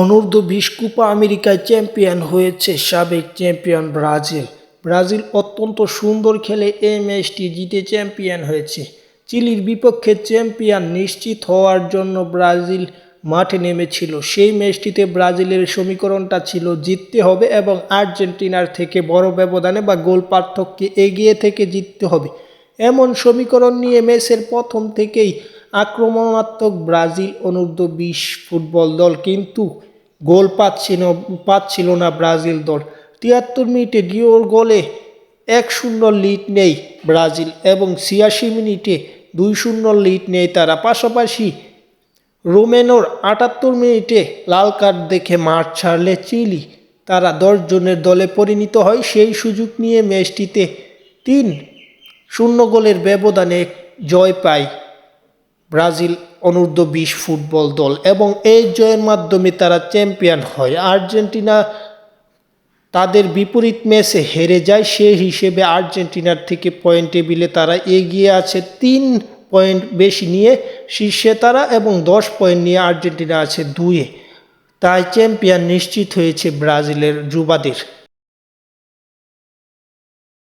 অনূর্ধ্ব বিশ কোপা আমেরিকায় চ্যাম্পিয়ন হয়েছে সাবেক চ্যাম্পিয়ন ব্রাজিল। ব্রাজিল অত্যন্ত সুন্দর খেলে এই ম্যাচটি জিতে চ্যাম্পিয়ন হয়েছে। চিলির বিপক্ষে চ্যাম্পিয়ন নিশ্চিত হওয়ার জন্য ব্রাজিল মাঠে নেমেছিল। সেই ম্যাচটিতে ব্রাজিলের সমীকরণটা ছিল জিততে হবে এবং আর্জেন্টিনার থেকে বড় ব্যবধানে বা গোল পার্থক্যে এগিয়ে থেকে জিততে হবে। এমন সমীকরণ নিয়ে ম্যাচের প্রথম থেকেই আক্রমণাত্মক ব্রাজিল অনূর্ধ্ব বিশ ফুটবল দল, কিন্তু গোল পাচ্ছিল পাচ্ছিল না ব্রাজিল দল। তিয়াত্তর মিনিটে ডিওর গোলে এক শূন্য লিড নেই ব্রাজিল এবং ছিয়াশি মিনিটে দুই শূন্য লিড নেই তারা। পাশাপাশি রোমেনোর আটাত্তর মিনিটে লাল কার্ড দেখে মাঠ ছাড়লে চিলি তারা দশ জনের দলে পরিণত হয়। সেই সুযোগ নিয়ে ম্যাচটিতে তিন শূন্য গোলের ব্যবধানে জয় পায়। ব্রাজিল অনূর্ধ্ব বিশ ফুটবল দল এবং এই জয়ের মাধ্যমে তারা চ্যাম্পিয়ন হয়। আর্জেন্টিনা তাদের বিপরীত ম্যাচে হেরে যায় সে হিসেবে আর্জেন্টিনার থেকে পয়েন্ট টেবিলে তারা এগিয়ে আছে। তিন পয়েন্ট বেশি নিয়ে শীর্ষে তারা এবং দশ পয়েন্ট নিয়ে আর্জেন্টিনা আছে দুয়ে তাই চ্যাম্পিয়ন নিশ্চিত হয়েছে ব্রাজিলের যুবাদের।